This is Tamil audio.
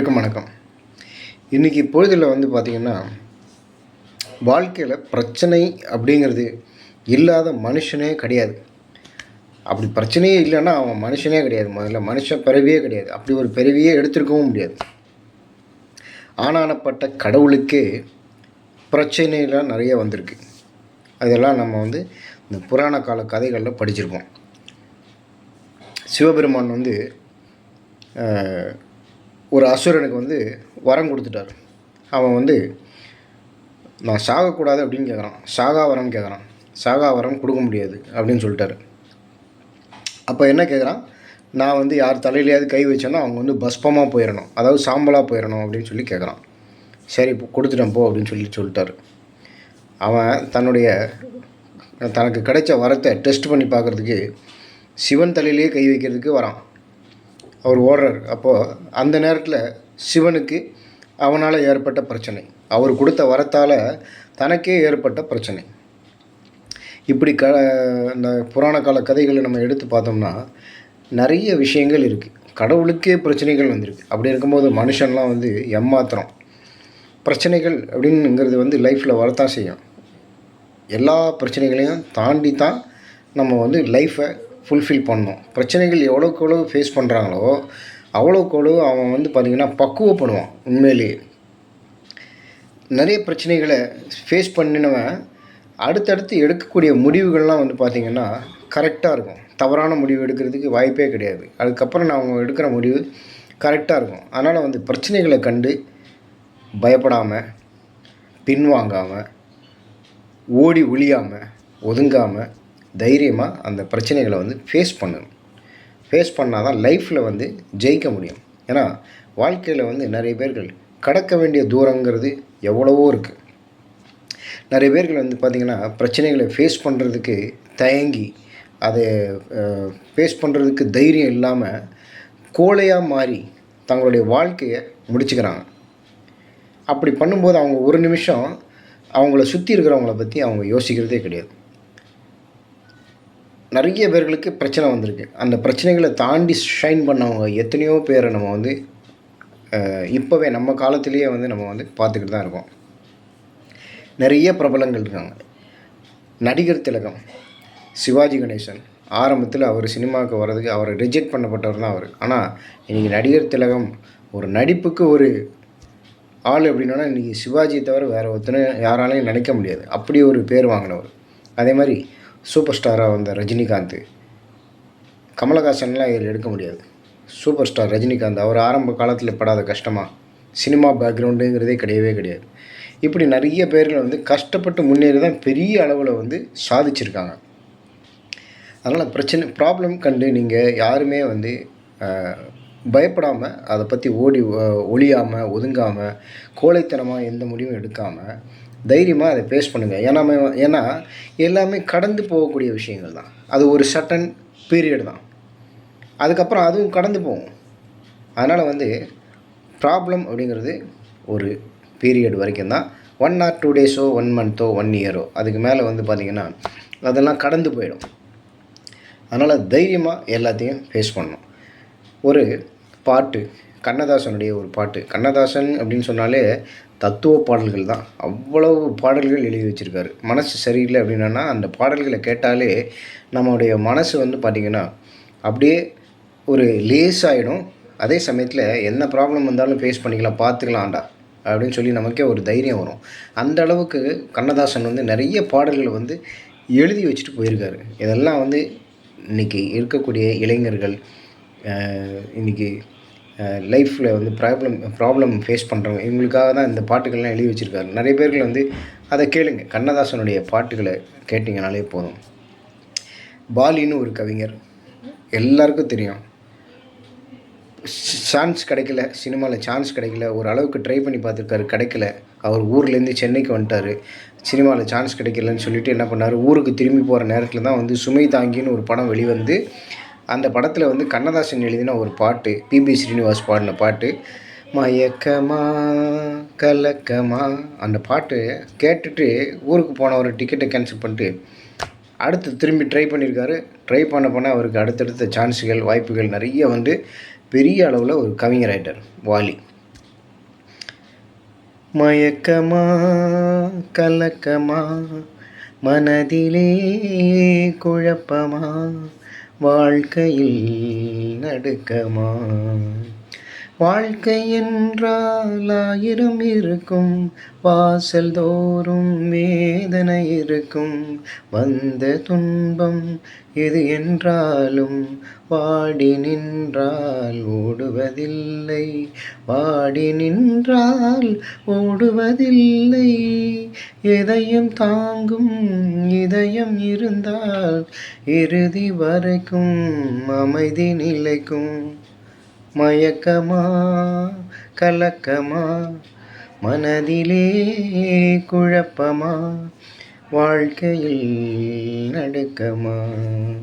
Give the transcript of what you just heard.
வணக்கம் வணக்கம். இன்றைக்கி பொழுதில் வந்து பார்த்திங்கன்னா வாழ்க்கையில் பிரச்சனை அப்படிங்கிறது இல்லாத மனுஷனே கிடையாது. அப்படி பிரச்சனையே இல்லைன்னா அவன் மனுஷனே கிடையாது. முதல்ல மனுஷன் பிறவியே கிடையாது. அப்படி ஒரு பிறவியே எடுத்திருக்கவும் முடியாது. ஆனானப்பட்ட கடவுளுக்கே பிரச்சனைலாம் நிறைய வந்திருக்கு. அதெல்லாம் நம்ம வந்து இந்த புராண கால கதைகளில் படிச்சிருக்கோம் சிவபெருமான் வந்து ஒரு அசுரனுக்கு வந்து வரம் கொடுத்துட்டார். அவன் வந்து நான் சாகக்கூடாது அப்படின்னு கேட்குறான் சாகா வரம் கேட்குறான் சாகா வரம் கொடுக்க முடியாது அப்படின்னு சொல்லிட்டாரு. அப்போ என்ன கேட்குறான் நான் வந்து யார் தலையிலையாவது கை வச்சேன்னா அவங்க வந்து பஸ்பமாக போயிடணும் அதாவது சாம்பலாக போயிடணும் அப்படின்னு சொல்லி கேட்குறான் சரி இப்போ கொடுத்துட்டேன் போ அப்படின்னு சொல்லி சொல்லிட்டாரு. அவன் தன்னுடைய தனக்கு கிடைச்ச வரத்தை டெஸ்ட் பண்ணி பார்க்குறதுக்கு சிவன் தலையிலேயே கை வைக்கிறதுக்கு வரான். அவர் ஓடுறார். அப்போது அந்த நேரத்தில் சிவனுக்கு அவனால் ஏற்பட்ட பிரச்சனை. அவர் கொடுத்த வரத்தால் தனக்கே ஏற்பட்ட பிரச்சனை. இப்படி க இந்த புராண கால கதைகளை நம்ம எடுத்து பார்த்தோம்னா நிறைய விஷயங்கள் இருக்குது கடவுளுக்கே பிரச்சனைகள் வந்திருக்கு. அப்படி இருக்கும்போது மனுஷன்லாம் வந்து எம்மாத்திரம். பிரச்சனைகள் அப்படின்னுங்கிறது வந்து லைஃப்பில் வரத்தான் செய்யும். எல்லா பிரச்சனைகளையும் தாண்டி தான் நம்ம வந்து லைஃப்பை ஃபுல்ஃபில் பண்ணும் பிரச்சனைகள் எவ்வளோக்கு எவ்வளோ ஃபேஸ் பண்ணுறாங்களோ அவ்வளோக்கு அவ்வளோ அவன் வந்து பார்த்திங்கன்னா பக்குவப்படுவான் உண்மையிலேயே. நிறைய பிரச்சனைகளை ஃபேஸ் பண்ணினவன் அடுத்தடுத்து எடுக்கக்கூடிய முடிவுகள்லாம் வந்து பார்த்திங்கன்னா கரெக்டாக இருக்கும். தவறான முடிவு எடுக்கிறதுக்கு வாய்ப்பே கிடையாது. அதுக்கப்புறம் நான் அவங்க எடுக்கிற முடிவு கரெக்டாக இருக்கும். அதனால் வந்து பிரச்சனைகளை கண்டு பயப்படாமல் பின்வாங்காமல் ஓடி ஒழியாமல் ஒதுங்காமல் தைரியமாக அந்த பிரச்சனைகளை வந்து ஃபேஸ் பண்ணணும். ஃபேஸ் பண்ணால் தான் லைஃப்பில் வந்து ஜெயிக்க முடியும். ஏன்னா வாழ்க்கையில் வந்து நிறைய பேர்கள் கடக்க வேண்டிய தூரங்கிறது எவ்வளவோ இருக்குது நிறைய பேர்கள் வந்து பார்த்திங்கன்னா பிரச்சனைகளை ஃபேஸ் பண்ணுறதுக்கு தயங்கி அதை ஃபேஸ் பண்ணுறதுக்கு தைரியம் இல்லாமல் கோழையாக மாறி தங்களுடைய வாழ்க்கையை முடிச்சுக்கிறாங்க. அப்படி பண்ணும்போது அவங்க ஒரு நிமிஷம் அவங்கள சுற்றி இருக்கிறவங்கள பற்றி அவங்க யோசிக்கிறதே கிடையாது. நிறைய பேர்களுக்கு பிரச்சனை வந்திருக்கு. அந்த பிரச்சனைகளை தாண்டி ஷைன் பண்ணவங்க எத்தனையோ பேரை நம்ம வந்து இப்போவே நம்ம காலத்திலேயே வந்து நம்ம வந்து பார்த்துக்கிட்டு தான் இருக்கோம். நிறைய பிரபலங்கள் இருக்காங்க. நடிகர் திலகம் சிவாஜி கணேசன் ஆரம்பத்தில் அவர் சினிமாவுக்கு வர்றதுக்கு அவர் ரிஜெக்ட் பண்ணப்பட்டவர் தான் அவர். ஆனால் இன்றைக்கி நடிகர் திலகம் ஒரு நடிப்புக்கு ஒரு ஆள் அப்படின்னா இன்றைக்கி சிவாஜியை தவிர வேறு ஒருத்தனை யாராலையும் நினைக்க முடியாது. அப்படி ஒரு பேர் வாங்கினவர். அதே மாதிரி சூப்பர் ஸ்டாராக வந்த ரஜினிகாந்த். கமலஹாசன்லாம் இதில் எடுக்க முடியாது. சூப்பர் ஸ்டார் ரஜினிகாந்த் அவர் ஆரம்ப காலத்தில் படாத கஷ்டமாக சினிமா பேக்ரவுண்டுங்கிறதே கிடையவே கிடையாது. இப்படி நிறைய பேர்கள் வந்து கஷ்டப்பட்டு முன்னேறி தான் பெரிய அளவில் வந்து சாதிச்சிருக்காங்க. அதனால் பிரச்சனை ப்ராப்ளம் கண்டு நீங்கள் யாருமே வந்து பயப்படாமல் அதை பற்றி ஓடி ஒழியாமல் ஒதுங்காமல் கோழைத்தனமாக எந்த முடிவும் எடுக்காமல் தைரியமாக அதை ஃபேஸ் பண்ணுங்கள் ஏன்னா ஏன்னா எல்லாமே கடந்து போகக்கூடிய விஷயங்கள் தான். அது ஒரு சட்டன் பீரியட் தான். அதுக்கப்புறம் அதுவும் கடந்து போகும். அதனால் வந்து ப்ராப்ளம் அப்படிங்கிறது ஒரு பீரியட் வரைக்கும் தான். ஒன் ஆர் டூ டேஸோ ஒன் மந்த்தோ ஒன் இயரோ அதுக்கு மேலே வந்து பார்த்திங்கன்னா அதெல்லாம் கடந்து போயிடும். அதனால் தைரியமாக எல்லாத்தையும் ஃபேஸ் பண்ணணும். ஒரு பாட்டு கண்ணதாசனுடைய ஒரு பாட்டு. கண்ணதாசன் அப்படின்னு சொன்னாலே தத்துவ பாடல்கள் தான். அவ்வளவு பாடல்கள் எழுதி வச்சுருக்காரு. மனசு சரியில்லை அப்படின்னா அந்த பாடல்களை கேட்டாலே நம்மளுடைய மனசு வந்து பார்த்திங்கன்னா அப்படியே ஒரு லேசாகிடும் அதே சமயத்தில் என்ன ப்ராப்ளம் வந்தாலும் ஃபேஸ் பண்ணிக்கலாம் பார்த்துக்கலாம்டா அப்படின்னு சொல்லி நமக்கே ஒரு தைரியம் வரும். அந்த அளவுக்கு கண்ணதாசன் வந்து நிறைய பாடல்களை வந்து எழுதி வச்சுட்டு போயிருக்காரு. இதெல்லாம் வந்து இன்றைக்கி இருக்கக்கூடிய இளைஞர்கள் இன்றைக்கி இன்னைக்கு லைஃப்பில் வந்து ப்ராப்ளம் ப்ராப்ளம் ஃபேஸ் பண்ணுறவங்க இவங்களுக்காக தான் இந்த பாட்டுகள்லாம் எழுதி வச்சுருக்காரு. நிறைய பேர்கள் வந்து அதை கேளுங்க. கண்ணதாசனுடைய பாட்டுகளை கேட்டிங்கனாலே போதும். பாலின்னு ஒரு கவிஞர் எல்லாருக்கும் தெரியும். சான்ஸ் கிடைக்கல சினிமாவில் சான்ஸ் கிடைக்கல ஒரு அளவுக்கு ட்ரை பண்ணி பார்த்துருக்காரு கிடைக்கல. அவர் ஊர்லேருந்து சென்னைக்கு வந்துட்டார். சினிமாவில் சான்ஸ் கிடைக்கலன்னு சொல்லிட்டு என்ன பண்ணார்? ஊருக்கு திரும்பி போகிற நேரத்தில் தான் வந்து சுமை தாங்கின்னு ஒரு படம் வெளிவந்து அந்த படத்தில் வந்து கண்ணதாசன் எழுதின ஒரு பாட்டு பிபி ஸ்ரீனிவாஸ் பாடின பாட்டு மயக்கமா கலக்கமா அந்த பாட்டு கேட்டுட்டு ஊருக்கு போன ஒரு டிக்கெட்டை கேன்சல் பண்ணிட்டு அடுத்து திரும்பி ட்ரை பண்ணியிருக்காரு ட்ரை பண்ண பண்ண அவருக்கு அடுத்தடுத்த சான்ஸுகள் வாய்ப்புகள் நிறைய வந்து பெரிய அளவில் ஒரு கவிஞர் ஆயிட்டார் வாலி. மயக்கமா கலக்கமா மனதிலே குழப்பமா வாழ்க்கையில் நடுக்கமா? வாழ்க்கை என்றால் ஆயிரம் இருக்கும். வாசல் தோறும் வேதனை இருக்கும். வந்த துன்பம் எது என்றாலும் வாடி நின்றால் ஓடுவதில்லை. வாடி நின்றால் ஓடுவதில்லை. எதையும் தாங்கும் இதயம் இருந்தால் இறுதி வரைக்கும் அமைதி நிலைக்கும். மயக்கமா கலக்கமா மனதிலே குழப்பமா வாழ்க்கையில் நடுக்கமா.